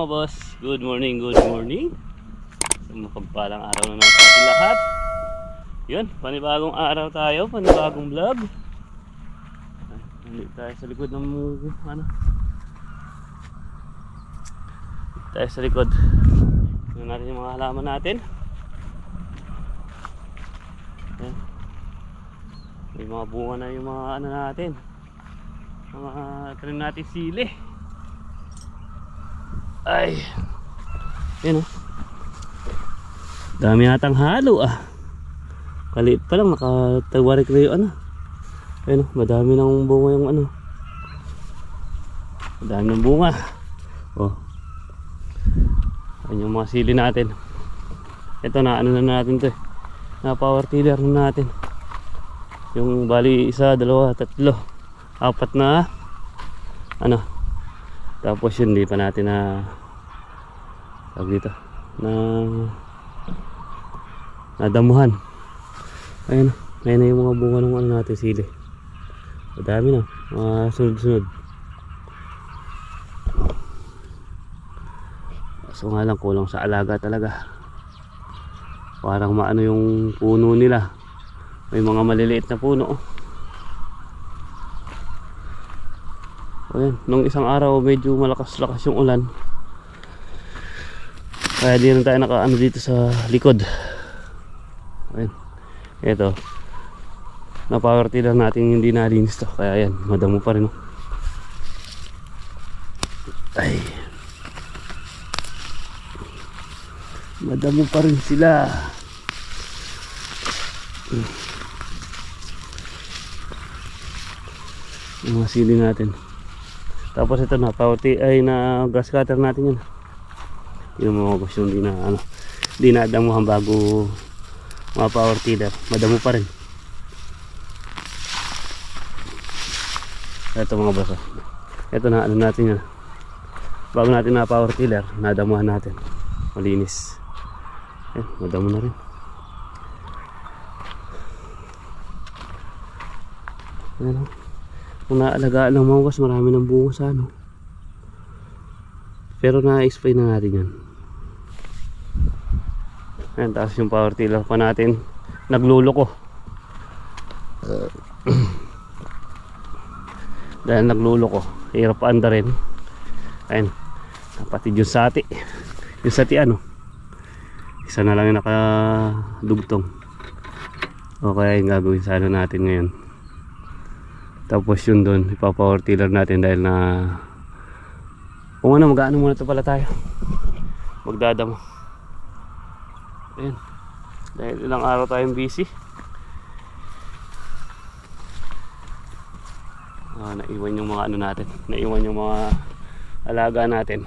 mga boss, good morning, good morning. Sa mapagpalang araw na naman sa lahat. Yun, panibagong araw tayo, panibagong vlog. Nandito tayo sa likod ng ano. Dito tayo sa likod. Tingnan natin yung mga halaman natin. Ayan. May mga bunga na yung mga ano natin. Mga tanim natin sili. Ay. Yan oh. Dami atang halo ah. Kaliit pa lang nakatawarik na yung ano. Ayun oh, madami ng bunga yung ano. Madami ng bunga. Oh. Ayun yung mga sili natin. Ito na ano na natin to eh. Na power tiller na natin. Yung bali isa, dalawa, tatlo, apat na ano tapos yun, hindi pa natin na tawag dito na nadamuhan. Ayun, ayun na yung mga bunga ng ano natin sili. Madami na, mga sunod-sunod. So nga lang kulang sa alaga talaga. Parang maano yung puno nila. May mga maliliit na puno. oh. Ayan, nung isang araw medyo malakas-lakas yung ulan. Kaya di rin tayo nakaano dito sa likod. Ayan. Ito. Na power tiller natin hindi nalinis to. Kaya ayan, madamo pa rin. Oh. Ay. Madamo pa rin sila. Yung mga sili natin. Tapos ito na t- ay na grass cutter natin yan. Yung mga gusto hindi na ano, hindi na damuhan bago mga power tiller. Madamo pa rin. Ito mga boss. oh. Ito na ano natin yan. Bago natin na power tiller, nadamuhan natin. Malinis. Eh, madamo na rin. Ayan oh. Kung naalagaan ng boss, marami ng bunga sa ano. Pero na-explain na natin yan. Ayan, tapos yung power tiller pa natin, nagluloko. Dahil nagluloko, hirap anda rin. Ayan, pati yung sati. Yung sati ano, isa na lang yung nakadugtong. O kaya gagawin sana natin ngayon. Tapos yun doon, ipapower tiller natin dahil na kung ano, mag-ano muna ito pala tayo. Magdadamo. Ayan. Dahil ilang araw tayong busy. Ah, naiwan yung mga ano natin. Naiwan yung mga alaga natin.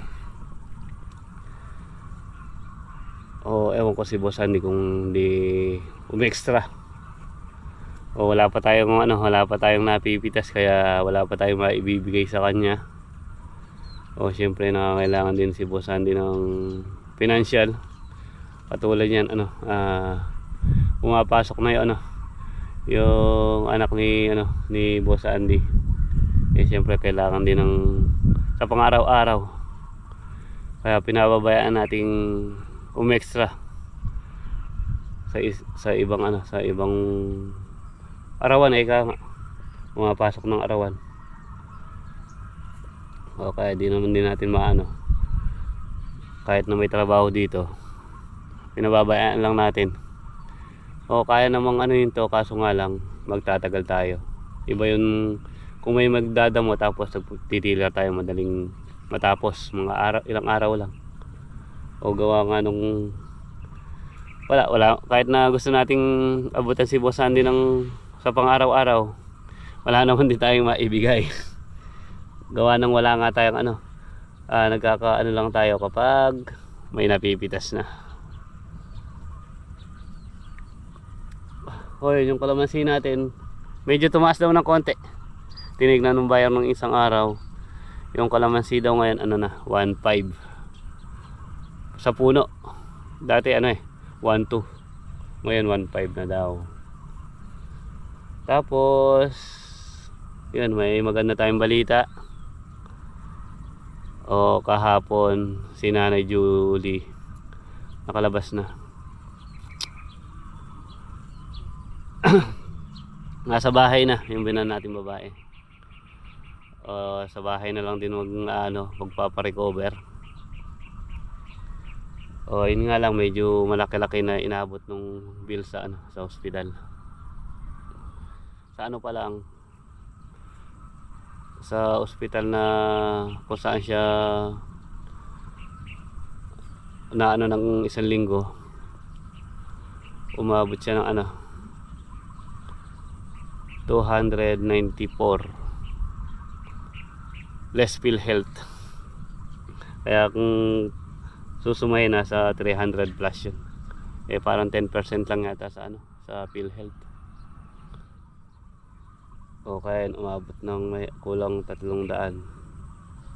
O ewan ko si Boss Andy kung di umextra o wala pa tayong ano, wala pa tayong napipitas kaya wala pa tayong maibibigay sa kanya. O syempre nangangailangan din si Boss Andy ng financial. Katulad niyan ano, ah pumapasok na 'yung ano, yung anak ni ano ni Boss Andy. Eh syempre kailangan din ng sa pang-araw-araw. Kaya pinababayaan nating umextra sa is- sa ibang ano, sa ibang arawan eh ka nga. Pumapasok ng arawan. O kaya di naman din natin maano. Kahit na may trabaho dito pinababayaan lang natin. O kaya namang ano yun to kaso nga lang magtatagal tayo. Iba yun kung may magdadamo tapos titila tayo madaling matapos mga araw, ilang araw lang. O gawa nga nung wala wala. Kahit na gusto nating abutan si Boss Andy ng sa pang-araw-araw wala naman din tayong maibigay. Gawa ng wala nga tayong ano ah, nagkakaano lang tayo kapag may napipitas na. Hoy, yung kalamansi natin. Medyo tumaas daw ng konti. Tinignan ng buyer ng isang araw yung kalamansi daw ngayon ano na 1.5 sa puno. Dati ano eh 1.2 ngayon 1.5 na daw tapos, yun, may maganda tayong balita. O kahapon si Nanay Julie nakalabas na. Nasa bahay na yung binan natin babae. O sa bahay na lang din mag ano, magpapa-recover. O yun nga lang medyo malaki-laki na inabot nung bill sa ano sa ospital. Sa ano pa lang. Sa ospital na kung saan siya na ano ng isang linggo umabot siya ng ano 294 less pill health. Kaya kung susumay na sa 300 plus yun. Eh parang 10% lang yata sa ano sa pill health o kaya umabot ng may kulang 300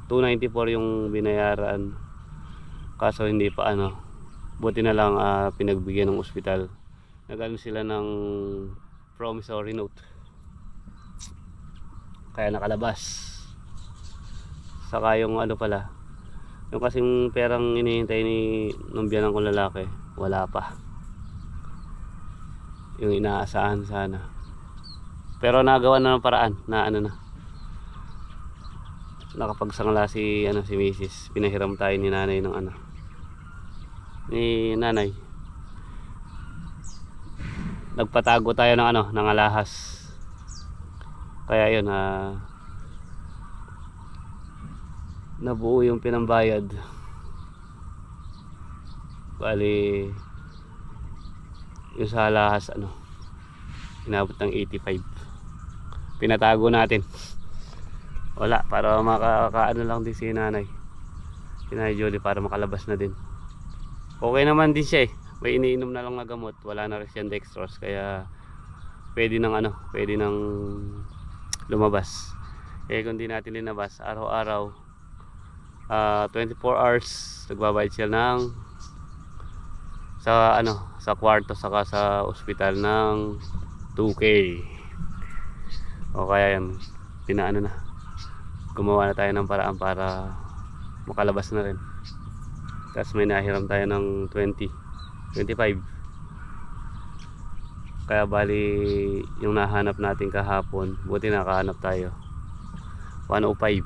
294 yung binayaran. Kaso hindi pa ano buti na lang ah, pinagbigyan ng ospital. Nagano sila ng promissory note. Kaya nakalabas. Saka yung ano pala yung kasing perang inihintay ni nung biyanan kong lalaki wala pa. Yung inaasahan sana pero nagawa na ng paraan na ano na nakapagsangla si ano si Mrs. Pinahiram tayo ni nanay ng ano ni nanay. Nagpatago tayo ng ano ng alahas. Kaya yun ah nabuo yung pinambayad. Bali yung sa alahas ano inabot ng 85 pinatago natin. Wala para makakaano lang din si nanay. Si nanay Jolie para makalabas na din. Okay naman din siya eh. May iniinom na lang na gamot. Wala na rin siyang dextrose kaya pwede nang ano pwede nang lumabas. Eh kung di natin linabas araw-araw ah, 24 hours nagbabayad siya ng sa ano sa kwarto saka sa ospital ng 2k o kaya yan pinaano na. Gumawa na tayo ng paraan para makalabas na rin. Tapos may nahiram tayo ng 20 25 kaya bali yung nahanap natin kahapon buti nakahanap tayo. 105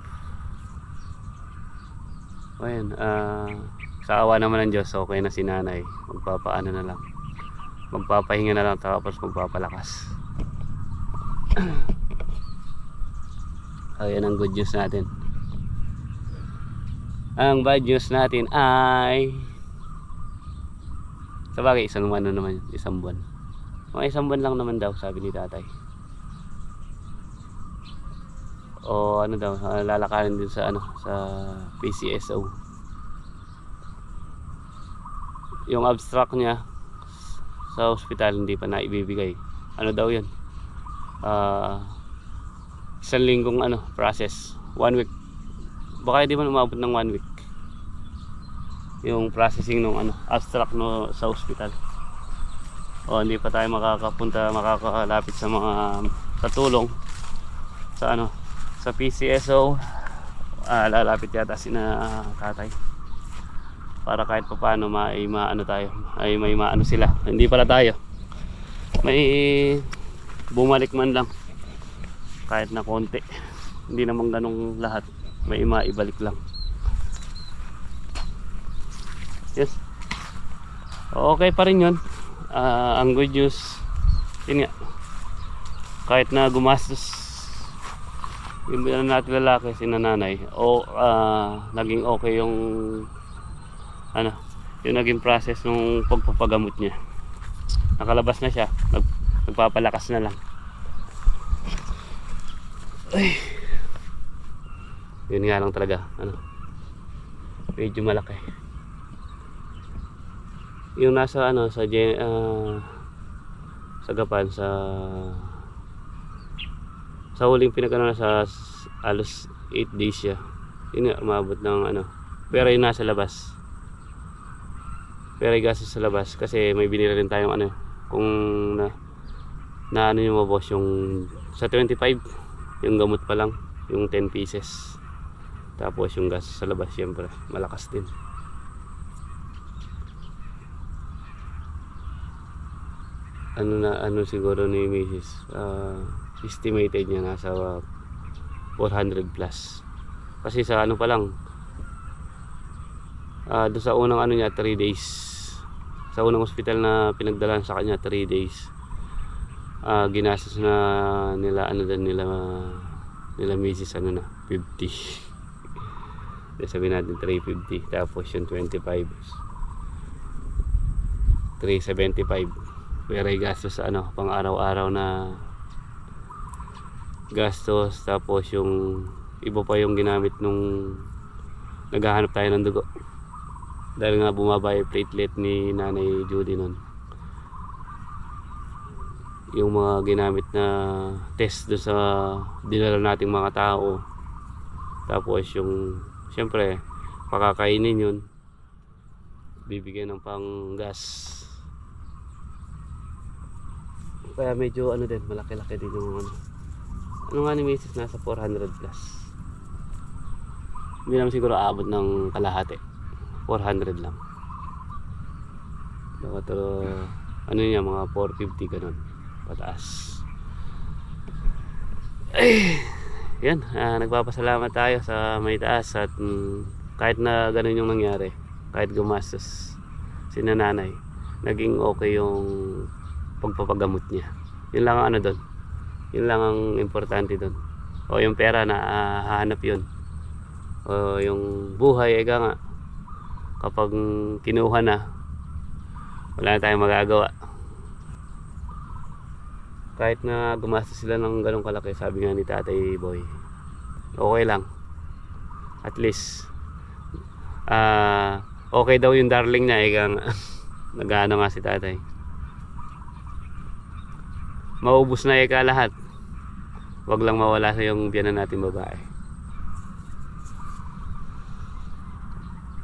o yan ah sa awa naman ng Diyos okay na si nanay. Magpapaano na lang. Magpapahinga na lang tapos magpapalakas ayan ang good news natin. Ang bad news natin ay sa bagay isang na naman isang buwan. Mga isang buwan lang naman daw sabi ni tatay. O ano daw ah, lalakarin din sa ano sa PCSO yung abstract niya sa hospital hindi pa naibibigay. Ano daw yun? Ah isang linggong ano process. One week. Baka hindi man umabot ng one week. Yung processing ng ano abstract no sa hospital. O hindi pa tayo makakapunta makakalapit sa mga sa tulong. Sa ano sa PCSO ah, lalapit yata si na tatay. Para kahit pa paano may maano tayo. Ay may maano sila. Hindi pala tayo. May bumalik man lang kahit na konti. Hindi naman ganong lahat. May maibalik lang. Yes. Okay pa rin yun. Ah, ang good news yun nga. Kahit na gumastos yung natin lalaki si nanay o ah, naging okay yung ano yung naging process ng pagpapagamot niya. Nakalabas na siya. Nag, nagpapalakas na lang ay. Yun nga lang talaga ano. Medyo malaki. Yung nasa ano sa ah, sa Gapan sa sa huling pinagano na sa alos 8 days siya. Yun nga umabot ng ano pero yung nasa labas. Pero gastos sa labas kasi may binili rin tayong ano kung na na ano yung boss yung sa 25 yung gamot pa lang yung 10 pieces Tapos yung gas sa labas syempre malakas din. Ano na ano siguro ni Mrs. ah, estimated niya nasa ah, 400 plus. Kasi sa ano pa lang ah doon sa unang ano niya 3 days. Sa unang ospital na pinagdalan sa kanya 3 days. Ah ginastos na nila ano din nila nila Mrs. ano na 50. Then sabihin natin 350 tapos yung 25 375 pero ay gastos ano pang araw-araw na gastos tapos yung iba pa yung ginamit nung naghahanap tayo ng dugo dahil nga bumaba yung platelet ni nanay Judy nun yung mga ginamit na test do sa dinala nating mga tao. Tapos yung syempre pakakainin yun. Bibigyan ng pang gas. Kaya medyo ano din malaki-laki din yung ano. Ano nga ni Mrs. nasa 400 plus. Hindi naman siguro aabot ng kalahati. 400 lang. Pero ano niya mga 450 ganun pataas. Ay yan ah, nagpapasalamat tayo sa may taas at mm, kahit na ganun yung nangyari kahit gumastos si nanay naging okay yung pagpapagamot niya. Yun lang ang ano doon yun lang ang importante doon o yung pera na ah, hahanap yun. O yung buhay ega nga kapag kinuha na wala na tayong magagawa kahit na gumastos sila ng ganong kalaki sabi nga ni tatay boy okay lang. At least ah okay daw yung darling niya nga. Nagano nga si tatay. Maubos na eka lahat. Wag lang mawala sa yung biyanan natin babae.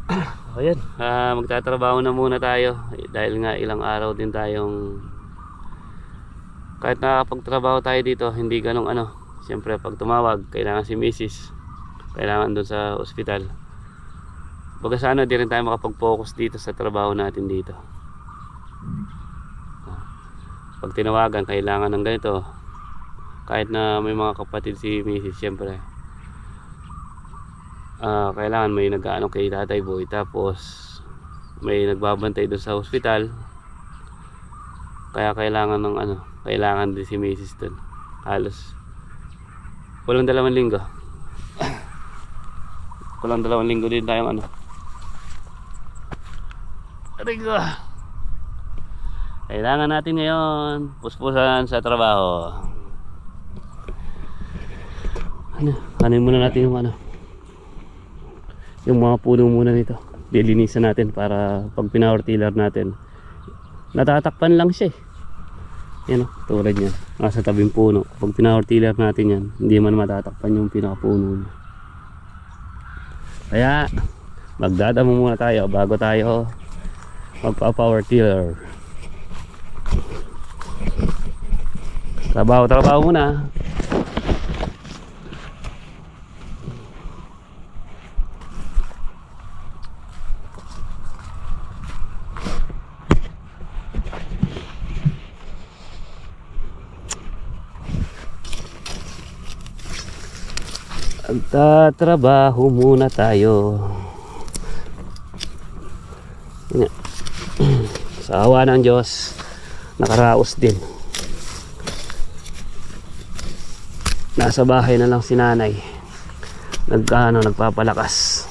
Ayan ah, magtatrabaho na muna tayo Eh, dahil nga ilang araw din tayong kahit nakapagtrabaho tayo dito hindi ganong ano. Siyempre pag tumawag kailangan si misis. Kailangan doon sa ospital. Baga sa ano di rin tayo makapag-focus dito sa trabaho natin dito. Pag tinawagan kailangan ng ganito. Kahit na may mga kapatid si misis siyempre ah kailangan may nag-ano kay tatay boy. Tapos may nagbabantay doon sa ospital. Kaya kailangan ng ano kailangan din si misis doon halos walang dalawang linggo walang dalawang linggo din tayong ano Arigo. Kailangan natin ngayon puspusan sa trabaho. Ano, ano muna natin yung ano. Yung mga puno muna nito. Dilinisan natin para pag pinower tiller natin. Natatakpan lang siya eh. Yan o, tulad niyan. Nasa tabing puno. Pag pinower tiller natin yan, hindi man matatakpan yung pinakapuno niya. Kaya, magdadamo muna tayo bago tayo magpa-power tiller. Trabaho, trabaho muna. Magtatrabaho muna tayo. Yan. Sa awa ng Diyos, nakaraos din. Nasa bahay na lang si nanay. Nagkano, nagpapalakas.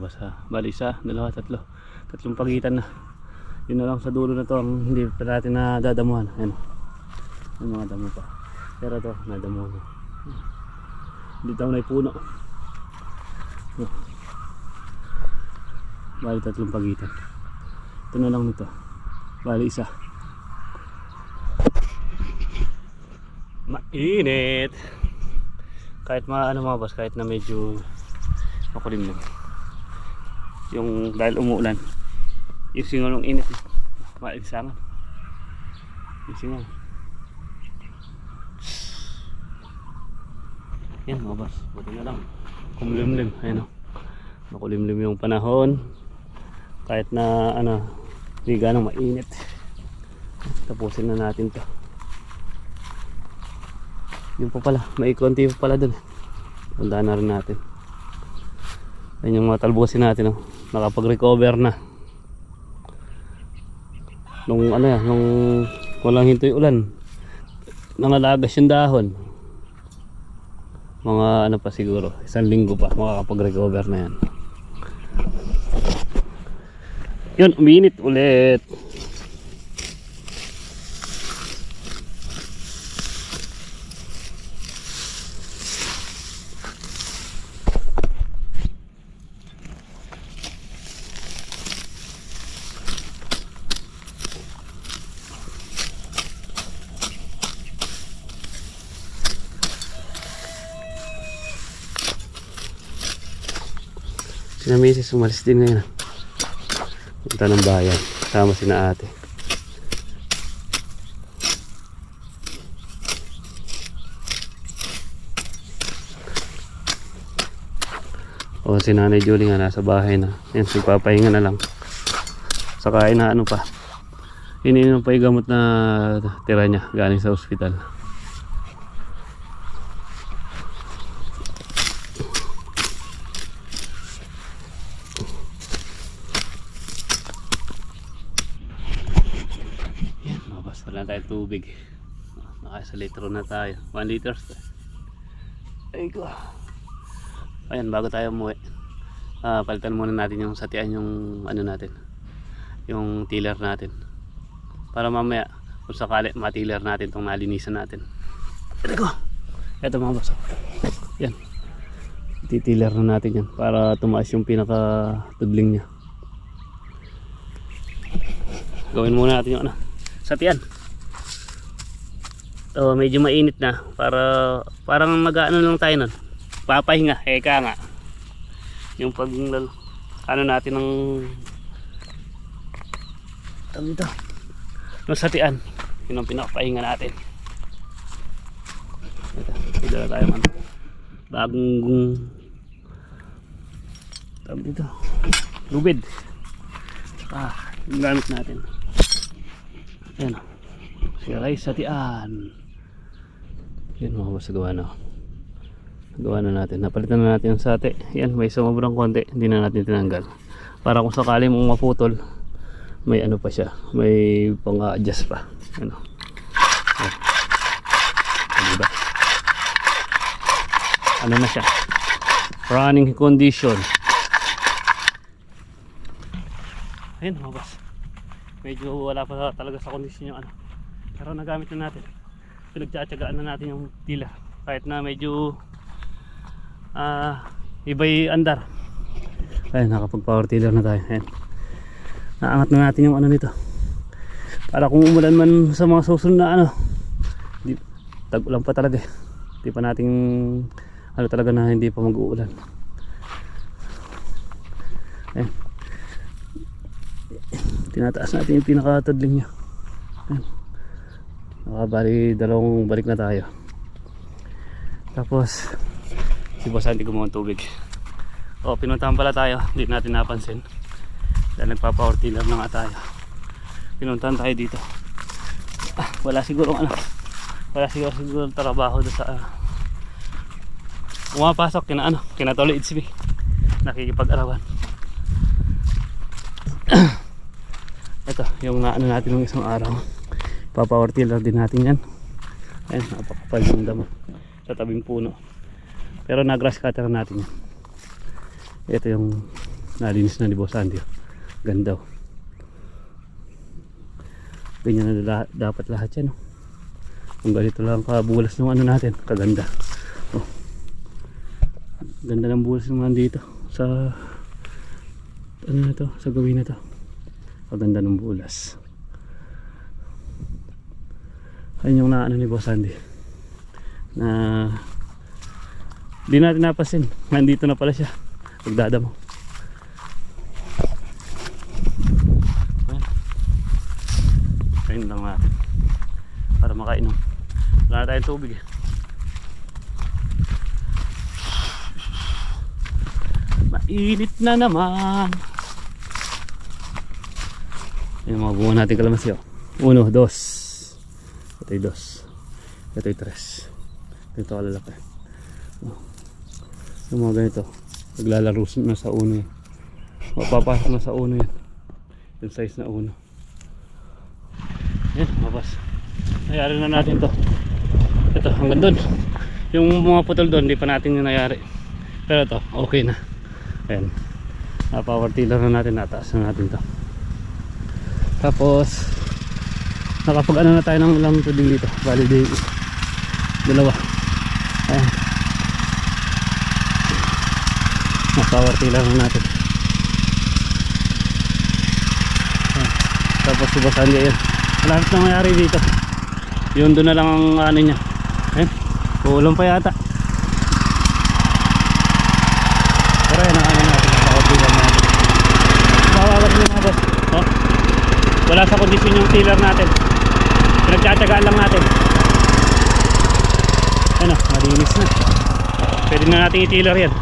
Mabasa. Bali isa, dalawa, tatlo. Tatlong pagitan na. Yun na lang sa dulo na to ang hindi pa natin na dadamuhan. Ayan. Yung mga damo pa. Pero to, nadamuhan na. Dito na puno. Oh. Bali tatlong pagitan. Ito na lang nito. Bali isa. Mainit. Kahit mga ano mga boss, kahit na medyo makulim lang. Yung dahil umuulan. Yung singolong init. Maalisangan. Yung singol. Yan mga boss. Buti na lang. Kumulimlim. Ayun o. Makulimlim yung panahon. Kahit na ano, hindi ganong mainit. Tapusin na natin to. Yung pa pala. May konti pa pala dun. Tandaan na rin natin. Ayun yung mga talbusin natin. Oh. Nakapag-recover na. Nung ano yan, nung walang hintoy ulan. Nangalagas yung dahon. Mga ano pa siguro, isang linggo pa makakapag-recover na yan. Yun, uminit ulit. Sina Mrs. umalis din ngayon. Punta ng bayan. Kasama sina ate. O si Nanay Julie nga nasa bahay na. Yan, sigpapahinga na lang. Saka inaano pa. Ininom pa yung gamot na tira niya galing sa ospital. Yan, mabas na lang tayo tubig. Nakasa litro na tayo. 1 liters. Ay ko. Ayan, bago tayo umuwi. Ah, palitan muna natin yung satian yung ano natin. Yung tiller natin. Para mamaya, kung sakali matiller natin tong nalinisan natin. Ito ko. Ito mga boss. Yan. Titiller na natin yan para tumaas yung pinaka tudling niya. Gawin muna natin yung ano. Satian. Oh, medyo mainit na para parang mag-ano lang tayo nun. Papahinga, eka nga. Yung pag ano natin ng tawag dito. Yung satian. Yun ang pinakapahinga natin. Ito, dala tayo man. Bagong tawag. Lubid. Ah, gamit natin. Ayan. Si Ray Satian. Yan mga boss, gawa na. Gawa na natin. Napalitan na natin yung sate. Yan, may sumabrang konti. Hindi na natin tinanggal. Para kung sakali mong maputol, may ano pa siya. May pang-adjust pa. Ano. Ah, Diba? Ano na siya? Running condition. Ayun mga boss. Medyo wala pa talaga sa kondisyon yung ano. Pero nagamit na natin. Pinagtsatsagaan na natin yung tila. Kahit na medyo ah iba'y andar. Ayun, nakapag power tiller na tayo. Ayun. Naangat na natin yung ano nito. Para kung umulan man sa mga susunod na ano. Di, tag-ulan pa talaga. eh. Di pa nating ano talaga na hindi pa mag-uulan. Ayun. Tinataas natin yung pinakatadling niya. Ayun. Nakabali dalawang balik na tayo. Tapos si Boss Andy gumawa tubig. O pinuntahan pala tayo, hindi natin napansin. Dahil nagpa-power tiller na nga tayo. Pinuntahan tayo dito. Ah, wala siguro ano. Wala siguro siguro trabaho doon sa uh, pumapasok kina ano, kina Tolo HB. Nakikipag-arawan. Ito, yung naano natin ng isang araw. Pa-power tiller din natin yan. Ayan, napakapal yung damo sa tabing puno. Pero na-grass cutter natin yan. Ito yung nalinis na ni Boss Andy. Ganda oh. Ganyan na dapat lahat yan. Oh. Kung ganito lang kabulas ng ano natin, kaganda. Oh. Ganda ng bulas naman dito sa ano na to, sa gawin na to. Kaganda ng bulas ayun yung naano ni Boss Andy. Na di natin napasin nandito na pala siya. Pagdadamo kain lang natin para makainom. Wala na tayong tubig eh. Mainit na naman. Yung mga bunga natin kalamansi oh. uno, dos. Ito yung dos. Ito yung tres. Ito kalalaki. Oh. Yung mga ganito. Naglalaro na sa uno yun. Mapapasok na sa uno yun. Yung size na uno. Yan, mabas. Nayari na natin to. Ito, hanggang doon. Yung mga putol doon, hindi pa natin yung nayari. Pero to, okay na. Ayan. Na-power tiller na natin, nataas na natin to. Tapos, nakapag ano na tayo ng ilang tubig dito. Bali, di, dalawa. Ayan. Na-power tiller na natin. Tapos, subasan niya yun. Malapit na mayari dito. Yun doon na lang ang ano niya. Eh, kulang pa yata. Pero yan ang ano natin. Tiller natin. Mawawag yung mga boss. Oh. Wala sa kondisyon yung tiller natin. Pinagtsatsagaan lang natin. Ano, malinis na. Pwede na natin i-tiller yan.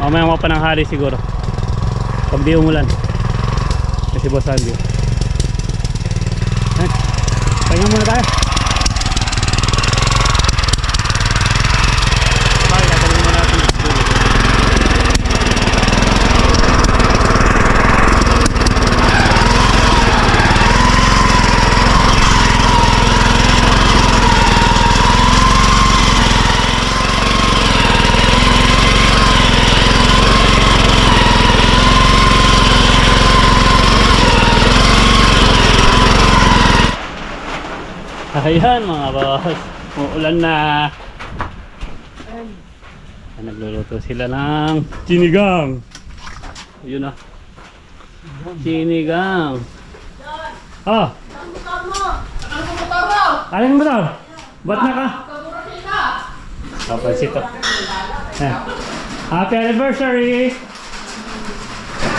Mamaya mga pananghali siguro. Pag di umulan. Kasi boss Andy. Eh, pahinga muna tayo. Bakit tatanungin muna natin yung tubig. Ayan mga boss, uulan na. Ayan, nagluluto sila ng sinigang. Yun na. Sinigang. Oh. Alin mo daw? Ba't na ka? Papansit. Ayan. Happy anniversary!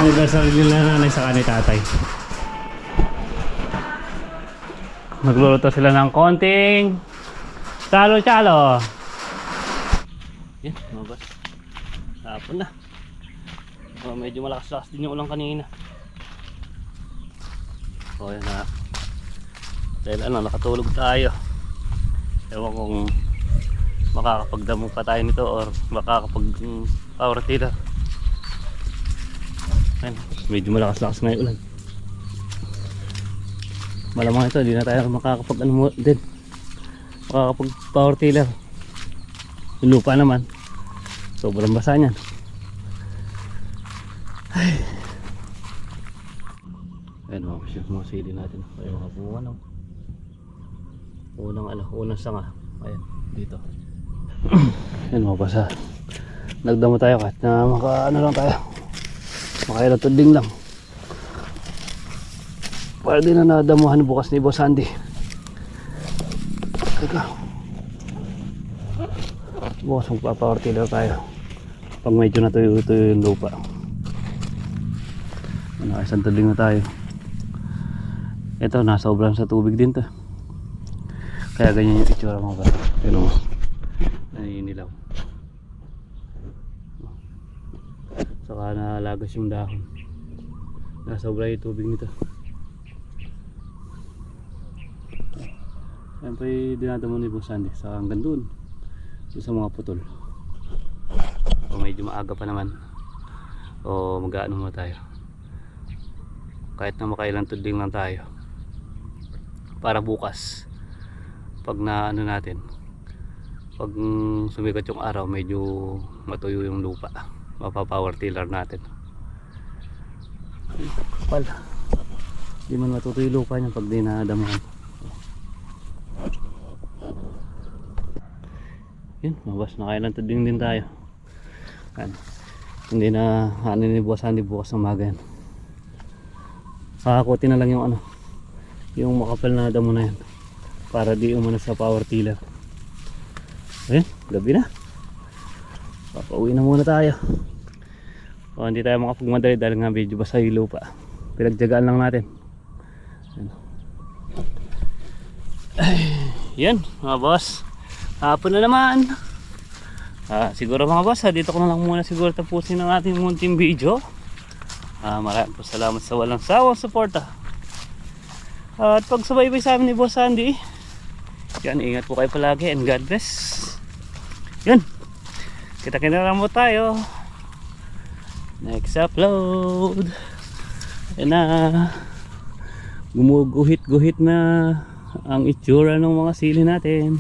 Anniversary nila nanay sa kanay tatay. Magluluto sila ng konting chalo-chalo. Yan, mabas. Hapon na. Oh, medyo malakas-lakas din yung ulang kanina. Oh, yan na. Dahil ano, nakatulog tayo. Ewan kung makakapagdamog pa tayo nito or makakapag mm, power tiller. Ayan, medyo malakas-lakas na yung ulan malamang ito hindi na tayo makakapag ano din. Makakapag power tiller. Yung lupa naman. Sobrang basa niyan. Ay. Ayun mga pasyos mga sili natin. Ay mga bunga no unang ano unang sanga. Ayan dito. Ayun mga basa. Nagdamo tayo kahit na maka ano lang tayo. Makailang tuding lang para din na nadamuhan bukas ni Boss Andy. Teka. Bukas magpa-power tiller tayo. Pag medyo natuyo-tuyo yung lupa. Ano, isang na tayo. Ito, nasa obran sa tubig din to. Kaya ganyan yung itsura mga bata. Pero, naninilaw. Saka nalagas yung dahon. Nasa obra yung tubig nito. Yan po yung dinadamo ni Boss Andy sa hanggang doon. Doon sa mga putol. O medyo maaga pa naman. O mag-ano mo tayo. Kahit na makailang tudling lang tayo. Para bukas. Pag na ano natin. Pag mm, sumikat yung araw medyo matuyo yung lupa. Mapapower tiller natin. Kapal. Di man matutuyo lupa niya pag di nadamahan. Yun mabas. Na kailan tuding din tayo. Yan. hindi na ano ni bukas hindi bukas ng maga yan. Kakakuti na lang yung ano yung makapal na damo na yan. Para di umano sa power tiller. Ayun gabi na. Papauwi na muna tayo. O hindi tayo makapagmadali dahil nga medyo basa yung lupa. Pinagjagaan lang natin. Ayan. Yan, mga boss. Hapon na naman. Ah, siguro mga boss, ah, dito ko na lang muna siguro tapusin ang ating munting video. Ah, maraming po salamat sa walang sawang suporta. at pag subaybay sa amin ni Boss Sandy, yan, ingat po kayo palagi and God bless. Yun. Kita-kita lang po tayo. Next upload. Yan na. Gumuguhit-guhit na ang itsura ng mga sili natin.